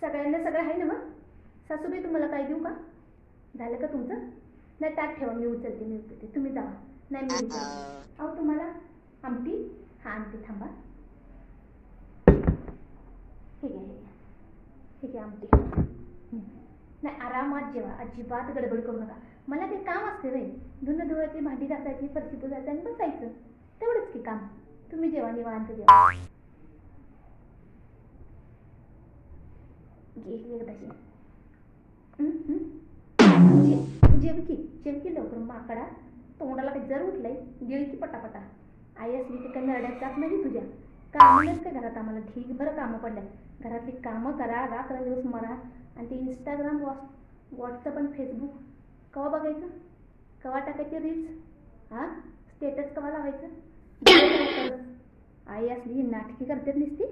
सगळ्यांना सगळं आहे ना मग? सासूबाई तुम्हाला काय देऊ का? झालं का तुमचं? नाही त्यात ठेवा मी उचलते मी उचलते. तुम्ही जा. नाही मी उचलते. अहो तुम्हाला आमटी? हा आमटी थांबा. ठीक आहे ठीक आहे आमटी. नाही आरामात जेवा. अजिबात गडबड करू नका. मला ते काम असते बाई. धुणं धुवायची भांडी घासायची फरशी पुसायची आणि बसायचं. तेवढंच की काम. तुम्ही जेवा निवांत जेवा. गेली एकदाची हं, जेवकी जेवकी लवकर माकडा तोंडाला काही जर उठलंय गिळी की पटापटा. आई असली की काही नरड्यात जात नाही तुझ्या. कामं नाहीत का घरात आम्हाला. ठीक बरं कामं पडल्या घरातली कामं करा रात्र दिवस मरा. आणि ते इंस्टाग्राम व्हॉट्स व्हॉट्सअप आणि फेसबुक कवा बघायचं? कवा टाकायचे रील्स हां? स्टेटस कवा लावायचं? आई असली ही नाटकी करतात नुसती.